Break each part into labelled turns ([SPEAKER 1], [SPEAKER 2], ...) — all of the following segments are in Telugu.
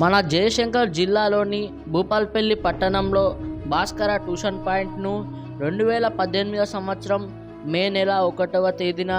[SPEAKER 1] మన జయశంకర్ జిల్లాలోని భూపాల్పల్లి పట్టణంలో భాస్కర ట్యూషన్ పాయింట్ను రెండు వేల పద్దెనిమిదవ సంవత్సరం మే నెల ఒకటవ తేదీన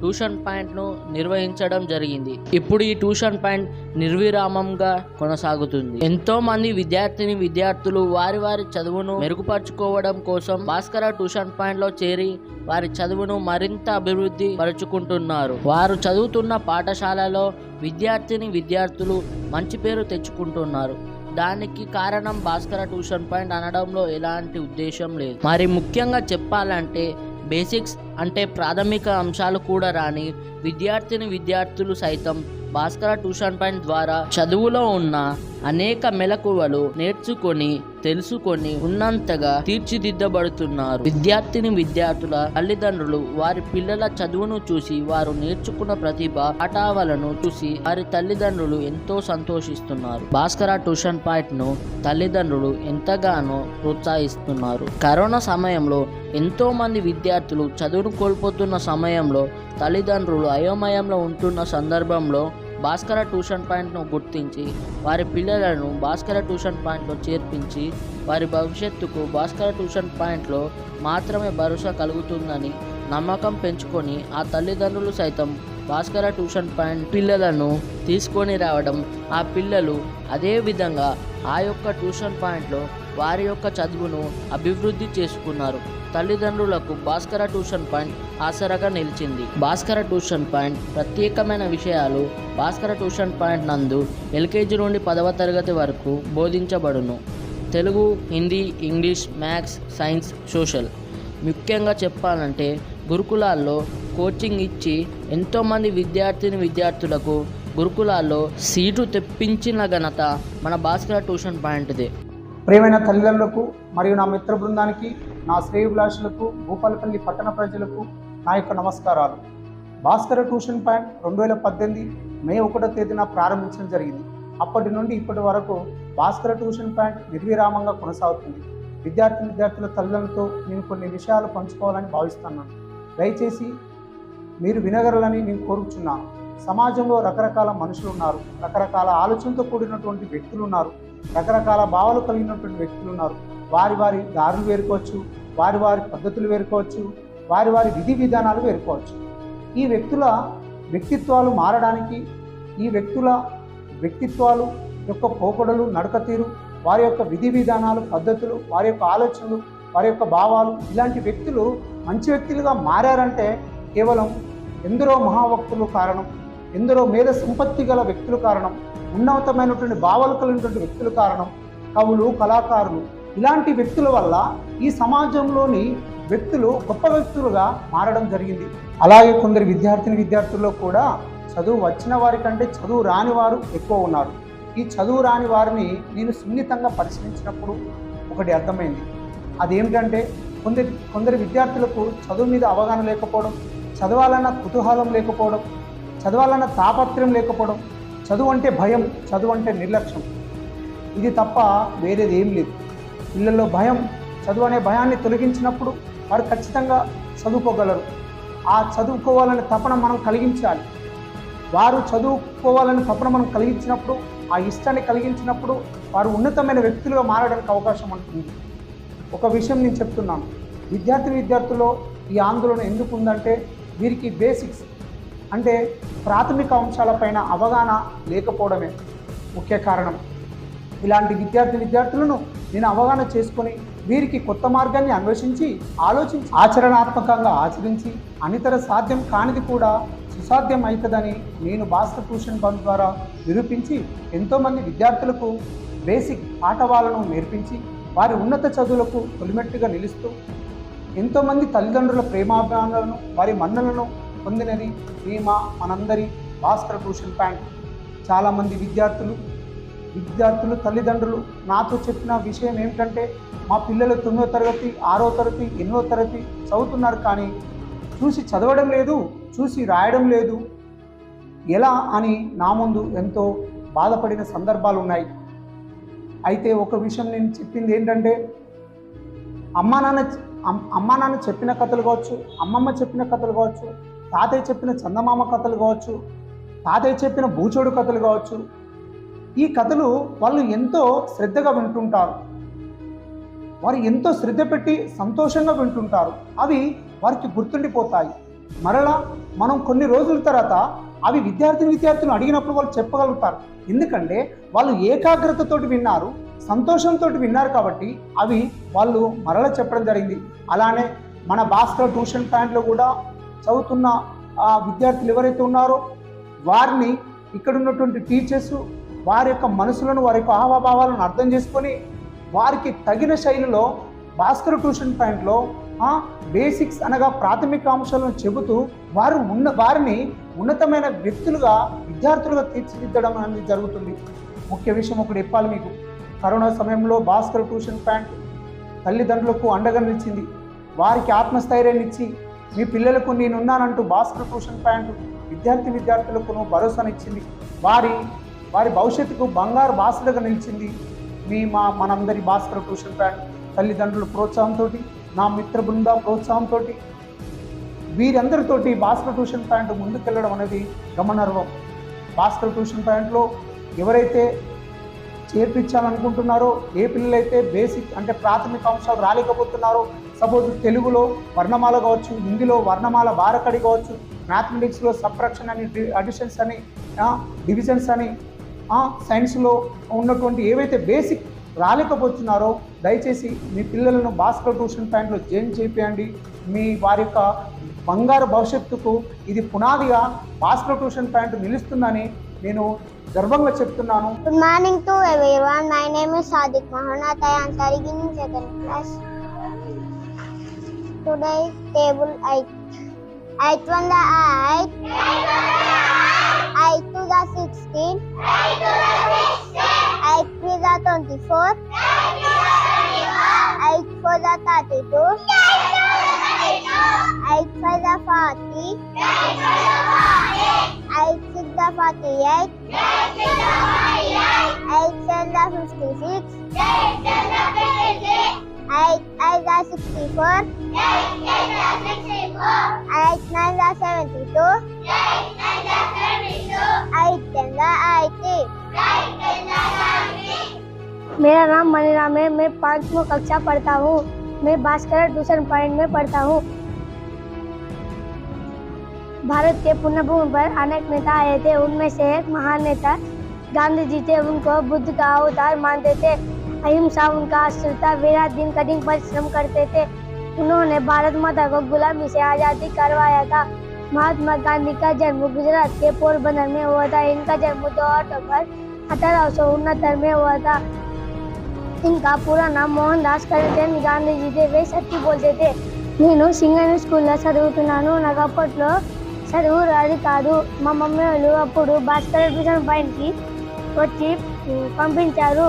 [SPEAKER 1] ట్యూషన్ పాయింట్ను నిర్వహించడం జరిగింది. ఇప్పుడు ఈ ట్యూషన్ పాయింట్ నిర్విరామంగా కొనసాగుతుంది. ఎంతో మంది విద్యార్థిని విద్యార్థులు వారి వారి చదువును మెరుగుపరుచుకోవడం కోసం భాస్కర ట్యూషన్ పాయింట్లో చేరి వారి చదువును మరింత అభివృద్ధి పరుచుకుంటున్నారు. వారు చదువుతున్న పాఠశాలలో విద్యార్థిని విద్యార్థులు మంచి పేరు తెచ్చుకుంటున్నారు. దానికి కారణం భాస్కర ట్యూషన్ పాయింట్ అనడంలో ఎలాంటి ఉద్దేశం లేదు. మరి ముఖ్యంగా చెప్పాలంటే బేసిక్స్ అంటే ప్రాథమిక అంశాలు కూడా రాని విద్యార్థిని విద్యార్థులు సైతం భాస్కర ట్యూషన్ పాయింట్ ద్వారా చదువులో ఉన్న అనేక మెలకువలు నేర్చుకొని తెలుసుకొని ఉన్నంతగా తీర్చిదిద్దబడుతున్నారు. విద్యార్థిని విద్యార్థుల తల్లిదండ్రులు వారి పిల్లల చదువును చూసి వారు నేర్చుకున్న ప్రతిభ పాఠావలను చూసి వారి తల్లిదండ్రులు ఎంతో సంతోషిస్తున్నారు. భాస్కర ట్యూషన్ పాయింట్ను తల్లిదండ్రులు ఎంతగానో ప్రోత్సహిస్తున్నారు. కరోనా సమయంలో ఎంతో మంది విద్యార్థులు చదువును కోల్పోతున్న సమయంలో తల్లిదండ్రులు అయోమయంలో ఉంటున్న సందర్భంలో భాస్కర ట్యూషన్ పాయింట్ను గుర్తించి వారి పిల్లలను భాస్కర ట్యూషన్ పాయింట్లో చేర్పించి వారి భవిష్యత్తుకు భాస్కర ట్యూషన్ పాయింట్లో మాత్రమే భరోసా కలుగుతుందని నమ్మకం పెంచుకొని ఆ తల్లిదండ్రులు సైతం భాస్కర ట్యూషన్ పాయింట్ పిల్లలను తీసుకొని రావడం ఆ పిల్లలు అదే విధంగా ఆ యొక్క ట్యూషన్ పాయింట్లో వారి యొక్క చదువును అభివృద్ధి చేసుకున్నారు. తల్లిదండ్రులకు భాస్కర ట్యూషన్ పాయింట్ ఆసరాగా నిలిచింది. భాస్కర ట్యూషన్ పాయింట్ ప్రత్యేకమైన విషయాలు భాస్కర ట్యూషన్ పాయింట్ నందు ఎల్కేజీ నుండి పదవ తరగతి వరకు బోధించబడును. Telugu Hindi English maths science social. ముఖ్యంగా చెప్పాలంటే గురుకులాల్లో కోచింగ్ ఇచ్చి ఎంతోమంది విద్యార్థిని విద్యార్థులకు గురుకులాల్లో సీటు తెప్పించిన ఘనత మన భాస్కర ట్యూషన్ పాయింట్దే.
[SPEAKER 2] ప్రేమైన తల్లిదండ్రులకు మరియు నా మిత్ర బృందానికి నా శ్రేయభిలాషులకు భూపాలపల్లి పట్టణ ప్రజలకు నా యొక్క నమస్కారాలు. భాస్కర ట్యూషన్ పాయింట్ రెండు వేల పద్దెనిమిది మే ఒకటో తేదీన ప్రారంభించడం జరిగింది. అప్పటి నుండి ఇప్పటి వరకు భాస్కర ట్యూషన్ పాయింట్ నిర్విరామంగా కొనసాగుతుంది. విద్యార్థి విద్యార్థుల తల్లులతో నేను కొన్ని విషయాలు పంచుకోవాలని భావిస్తున్నాను. దయచేసి మీరు వినగలరని నేను కోరుచున్నాను. సమాజంలో రకరకాల మనుషులు ఉన్నారు. రకరకాల ఆలోచనతో కూడినటువంటి వ్యక్తులు ఉన్నారు. రకరకాల భావాలు కలిగినటువంటి వ్యక్తులు ఉన్నారు. వారి వారి దారులు వేరుకోవచ్చు. వారి వారి పద్ధతులు వేరుకోవచ్చు వారి వారి విధి విధానాలు వేరుకోవచ్చు. ఈ వ్యక్తుల వ్యక్తిత్వాలు మారడానికి ఈ వ్యక్తుల వ్యక్తిత్వాలు యొక్క పోకడలు నడక తీరు వారి యొక్క విధి విధానాలు పద్ధతులు వారి యొక్క ఆలోచనలు వారి యొక్క భావాలు ఇలాంటి వ్యక్తులు మంచి వ్యక్తులుగా మారారంటే కేవలం ఎందరో మహాభక్తులు కారణం ఎందరో మేధ సంపత్తి గల వ్యక్తులు కారణం ఉన్నతమైనటువంటి భావాలు కలిగినటువంటి వ్యక్తులు కారణం కవులు కళాకారులు ఇలాంటి వ్యక్తుల వల్ల ఈ సమాజంలోని వ్యక్తులు గొప్ప వ్యక్తులుగా మారడం జరిగింది. అలాగే కొందరు విద్యార్థిని విద్యార్థుల్లో కూడా చదువు వచ్చిన వారి కంటే చదువు రాని వారు ఎక్కువ ఉన్నారు. ఈ చదువు రాని వారిని నేను సున్నితంగా పరిశీలించినప్పుడు ఒకటి అర్థమైంది. అదేమిటంటే కొందరి కొందరు విద్యార్థులకు చదువు మీద అవగాహన లేకపోవడం చదవాలన్న కుతూహలం లేకపోవడం చదవాలన్న తాపత్రయం లేకపోవడం చదువు అంటే భయం చదువు అంటే నిర్లక్ష్యం. ఇది తప్ప వేరేది ఏం లేదు. పిల్లల్లో భయం చదువు అనే భయాన్ని తొలగించినప్పుడు వారు ఖచ్చితంగా చదువుకోగలరు. ఆ చదువుకోవాలనే తపన మనం కలిగించాలి. వారు చదువుకోవాలని తపన మనం కలిగించినప్పుడు ఆ ఇష్టాన్ని కలిగించినప్పుడు వారు ఉన్నతమైన వ్యక్తులుగా మారడానికి అవకాశం ఉంటుంది. ఒక విషయం నేను చెప్తున్నాను. విద్యార్థి విద్యార్థుల్లో ఈ ఆందోళన ఎందుకు ఉందంటే వీరికి బేసిక్స్ అంటే ప్రాథమిక అంశాలపైన అవగాహన లేకపోవడమే ముఖ్య కారణం. ఇలాంటి విద్యార్థి విద్యార్థులను నేను అవగాహన చేసుకొని వీరికి కొత్త మార్గాన్ని అన్వేషించి ఆలోచించి ఆచరణాత్మకంగా ఆచరించి అనితర సాధ్యం కానిది కూడా సుసాధ్యం అవుతుందని నేను భాస్కర్ ట్యూషన్ బంద్ ద్వారా నిరూపించి ఎంతోమంది విద్యార్థులకు బేసిక్ పాఠవాలను నేర్పించి వారి ఉన్నత చదువులకు తొలిమెట్టుగా నిలుస్తూ ఎంతోమంది తల్లిదండ్రుల ప్రేమాభిమానాలను వారి మన్నలను పొందినది మేము మనందరి భాస్కర్ ట్యూషన్ ప్యాంట్ చాలామంది విద్యార్థులు విద్యార్థులు తల్లిదండ్రులు నాతో చెప్పిన విషయం ఏమిటంటే మా పిల్లలు తొమ్మిదో తరగతి ఆరో తరగతి ఎనిమిదో తరగతి చదువుతున్నారు కానీ చూసి చదవడం లేదు చూసి రాయడం లేదు. ఎలా అని నా ముందు ఎంతో బాధపడిన సందర్భాలు ఉన్నాయి. అయితే ఒక విషయం నేను చెప్పింది ఏంటంటే అమ్మా నాన్న అమ్మా నాన్న చెప్పిన కథలు కావచ్చు అమ్మమ్మ చెప్పిన కథలు కావచ్చు తాతయ్య చెప్పిన చందమామ కథలు కావచ్చు తాతయ్య చెప్పిన భూచోడు కథలు కావచ్చు ఈ కథలు వాళ్ళు ఎంతో శ్రద్ధగా వింటుంటారు. వారు ఎంతో శ్రద్ధ పెట్టి సంతోషంగా వింటుంటారు. అవి వారికి గుర్తుండిపోతాయి. మరలా మనం కొన్ని రోజుల తర్వాత అవి విద్యార్థిని విద్యార్థులు అడిగినప్పుడు వాళ్ళు చెప్పగలుగుతారు. ఎందుకంటే వాళ్ళు ఏకాగ్రతతోటి విన్నారు సంతోషంతో విన్నారు కాబట్టి అవి వాళ్ళు మరల చెప్పడం జరిగింది. అలానే మన భాస్కర్ ట్యూషన్ పాయింట్లో కూడా చదువుతున్న ఆ విద్యార్థులు ఎవరైతే ఉన్నారో వారిని ఇక్కడ ఉన్నటువంటి టీచర్స్ వారి యొక్క మనసులను వారి యొక్క హావభావాలను అర్థం చేసుకొని వారికి తగిన శైలిలో భాస్కర్ ట్యూషన్ పాయింట్లో బేసిక్స్ అనగా ప్రాథమిక అంశాలను చెబుతూ వారు ఉన్న వారిని ఉన్నతమైన వ్యక్తులుగా విద్యార్థులుగా తీర్చిదిద్దడం అనేది జరుగుతుంది. ముఖ్య విషయం ఒకటి చెప్పాలి మీకు. కరోనా సమయంలో భాస్కర్ ట్యూషన్ పాయింట్ తల్లిదండ్రులకు అండగా నిలిచింది. వారికి ఆత్మస్థైర్యాన్ని ఇచ్చి మీ పిల్లలకు నేనున్నానంటూ భాస్కర్ ట్యూషన్ పాయింట్ విద్యార్థి విద్యార్థులకు భరోసానిచ్చింది వారి వారి భవిష్యత్తుకు బంగారు బాసలుగా నిలిచింది మీ మా మనందరి భాస్కర్ ట్యూషన్ పాయింట్ తల్లిదండ్రుల ప్రోత్సాహంతో నా మిత్ర బృంద ప్రోత్సాహంతో వీరందరితోటి భాస్కర్ ట్యూషన్ పాయింట్ ముందుకెళ్ళడం అనేది గమనార్హం. భాస్కర్ ట్యూషన్ పాయింట్లో ఎవరైతే చేర్పించాలనుకుంటున్నారో ఏ పిల్లలైతే బేసిక్ అంటే ప్రాథమిక అంశాలు రాలేకపోతున్నారో సపోజ్ తెలుగులో వర్ణమాల కావచ్చు హిందీలో వర్ణమాల బారకడి కావచ్చు మ్యాథమెటిక్స్లో సబ్ట్రాక్షన్ అని అడిషన్స్ అని డివిజన్స్ అని సైన్స్లో ఉన్నటువంటి ఏవైతే బేసిక్ రాలేకపోతున్నారో దయచేసి మీ పిల్లలను భాస్కర్ ట్యూషన్ పాయింట్లో జాయిన్ చేయండి మీ వారి యొక్క బంగారు భవిష్యత్తుకు ఇది పునాదిగా భాస్కర్ ట్యూషన్ పాయింట్ నిలుస్తుందని నేను గర్వంగా చెప్తున్నాను
[SPEAKER 3] good morning to everyone my name is Sadiq Mahanat. I am studying in second class. Today, table 8. 8 1 the 8. I to the 16. I to the 16. I to the 24. I to the 24. I for the 32. I for the 40. I to the forty. I to the 48. I to the forty-eight. I to the 56. I to the fifty-six. I I the 64. I I the 64. I the 72.
[SPEAKER 4] मेरा नाम मनीराम है। मैं पाँचवीं कक्षा पढ़ता हूँ। मैं भास्कर दूसरे पॉइंट में पढ़ता हूँ। भारत के पुनर्भूमि पर अनेक नेता आए थे। उनमें से एक महान नेता गांधी जी थे। उनको बुद्ध का अवतार मानते थे। अहिंसा, उनका अस्त्र था दिन कठिन परिश्रम करते थे। उन्होंने भारत माता को गुलामी से आज़ादी करवाया था। महात्मा गांधी का जन्म गुजरात के पोरबंदर में हुआ था इनका जन्म दो अक्टूबर अठारह सौ उनहत्तर में हुआ था इनका पूरा नाम మోహన్ దాస్ కరచంద్ గాంధీజీ దే వే సత్తి బోల్తే थे నేను సింగని స్కూల్లో చదువుతున్నాను నాకు అప్పట్లో చదువు రాదు కాదు మా మమ్మీ వాళ్ళు అప్పుడు భాస్కర్ ట్యూషన్ పాయింట్కి వచ్చి ఉమ్, పంపించారు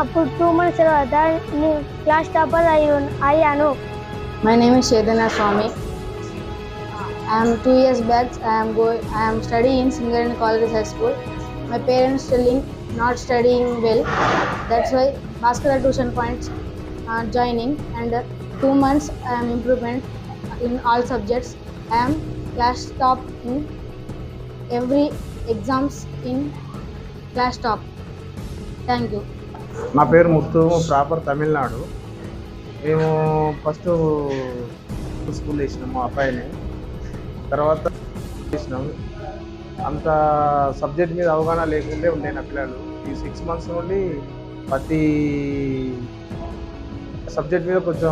[SPEAKER 4] అప్పుడు టూ మంత్స్ తర్వాత నేను క్లాస్ టాపర్ అయ్యి అయ్యాను
[SPEAKER 5] My name is Chaitanya Swami. I am two years back. I am going. I am studying in Singaran College High School. My parents telling not studying well. That's why Bhaskara tuition points are joining and uh, two months I am improvement in all subjects. I am class top in every exams in class top. Thank you.
[SPEAKER 6] నా పేరు ముత్తు ప్రాపర్ తమిళనాడు మేము ఫస్ట్ స్కూల్ వేసినాం మా అబ్బాయిని తర్వాత చేసినాం. అంత సబ్జెక్ట్ మీద అవగాహన లేకుండా ఉండే నా పిల్లలు. ఈ సిక్స్ మంత్స్ నుండి ప్రతి సబ్జెక్ట్ మీద కొంచెం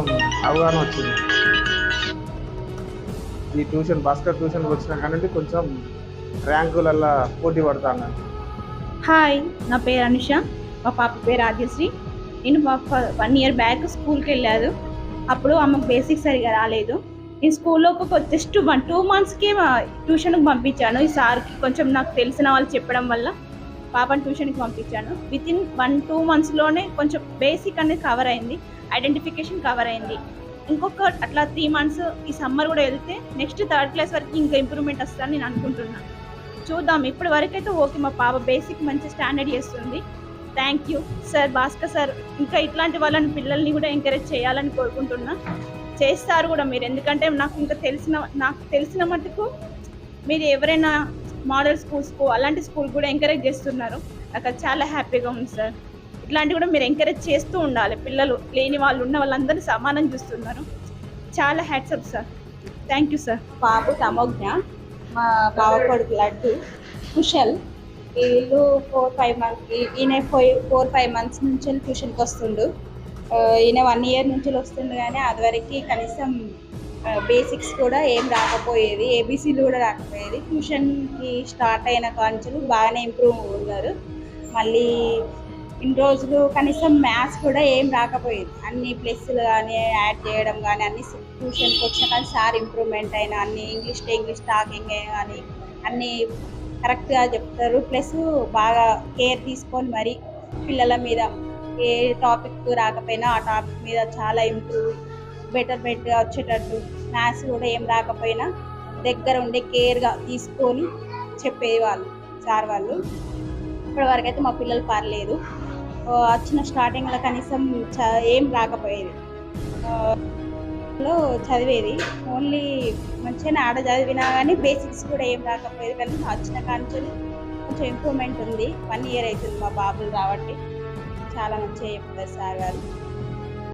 [SPEAKER 6] అవగాహన వచ్చింది. ఈ ట్యూషన్ భాస్కర్ ట్యూషన్కి వచ్చిన కానీ కొంచెం ర్యాంకులల్లా పోటీ పడతాను
[SPEAKER 7] హాయ్ నా పేరు అనుష. మా పాప పేరు రాజశ్రీ నేను మా వన్ ఇయర్ బ్యాక్ స్కూల్కి వెళ్ళాను. అప్పుడు ఆమెకు బేసిక్స్ సరిగా రాలేదు. ఈ స్కూల్లో ఒక జస్ట్ వన్ టూ మంత్స్కి ట్యూషన్కి పంపించాను. ఈ సార్కి కొంచెం నాకు తెలిసిన వాళ్ళు చెప్పడం వల్ల పాపని ట్యూషన్కి పంపించాను. విత్ ఇన్ వన్ టూ మంత్స్లోనే కొంచెం బేసిక్ అనేది కవర్ అయింది. ఐడెంటిఫికేషన్ కవర్ అయింది. ఇంకొక అట్లా త్రీ మంత్స్ ఈ సమ్మర్ కూడా వెళ్తే నెక్స్ట్ థర్డ్ క్లాస్ వరకు ఇంకా ఇంప్రూవ్మెంట్ వస్తుందని నేను అనుకుంటున్నాను చూద్దాం. ఇప్పటి వరకైతే ఓకే మా పాప బేసిక్ మంచి స్టాండర్డ్ చేస్తుంది. Thank you sir Bhaskar sir ఇంకా ఇట్లాంటి వాళ్ళని పిల్లల్ని కూడా ఎంకరేజ్ చేయాలని కోరుకుంటున్నా. చేస్తారు కూడా మీరు. ఎందుకంటే నాకు ఇంకా తెలిసిన నాకు తెలిసిన మటుకు మీరు ఎవరైనా మోడల్ స్కూల్స్కు అలాంటి స్కూల్ కూడా ఎంకరేజ్ చేస్తున్నారు. నాకు అది చాలా హ్యాపీగా ఉంది సార్ ఇట్లాంటివి కూడా మీరు ఎంకరేజ్ చేస్తూ ఉండాలి. పిల్లలు లేని వాళ్ళు ఉన్న వాళ్ళందరూ సమానం చూస్తున్నారు. చాలా hats off sir thank you sir
[SPEAKER 8] బాబు తమోజ్ఞ మా బావ కొడుకు లడ్డు కుషల్ వీళ్ళు ఫోర్ ఫైవ్ మంత్స్ ఈయన ఫోర్ ఫోర్ ఫైవ్ మంత్స్ నుంచి ట్యూషన్కి వస్తుండు. ఈయన వన్ ఇయర్ నుంచి వస్తుంది కానీ అదివరకు కనీసం బేసిక్స్ కూడా ఏం రాకపోయేది. ఏబీసీలు కూడా రాకపోయేది. ట్యూషన్కి స్టార్ట్ అయిన కాంచెలు బాగానే ఇంప్రూవ్ ఉన్నారు మళ్ళీ ఇన్ని రోజులు కనీసం మ్యాథ్స్ కూడా ఏం రాకపోయేది. అన్ని ప్లస్లు కానీ యాడ్ చేయడం కానీ అన్ని ట్యూషన్కి వచ్చిన కానీ సార్ ఇంప్రూవ్మెంట్ అయిన అన్ని ఇంగ్లీష్ ఇంగ్లీష్ టాకింగ్ కానీ అన్ని కరెక్ట్గా చెప్తారు. ప్లస్ బాగా కేర్ తీసుకొని మరి పిల్లల మీద ఏ టాపిక్ రాకపోయినా ఆ టాపిక్ మీద చాలా ఇంప్రూవ్ బెటర్మెంట్గా వచ్చేటట్టు మ్యాథ్స్ కూడా ఏం రాకపోయినా దగ్గర ఉండే కేర్గా తీసుకొని చెప్పేది వాళ్ళు సార్ వాళ్ళు. ఇప్పటివరకు అయితే మా పిల్లలు పర్లేదు. వచ్చిన స్టార్టింగ్లో కనీసం చ- ఏం రాకపోయేది. లో చదివేది. ఓన్లీ మంచిగానే ఆడ చదివినా కానీ బేసిక్స్ కూడా ఏం రాకపోయేది. కానీ వచ్చిన కాంచెలు కొంచెం ఇంప్రూవ్మెంట్ ఉంది. వన్ ఇయర్ అవుతుంది మా బాబులు కాబట్టి. చాలా మంచిగా చెప్తారు సార్ గారు.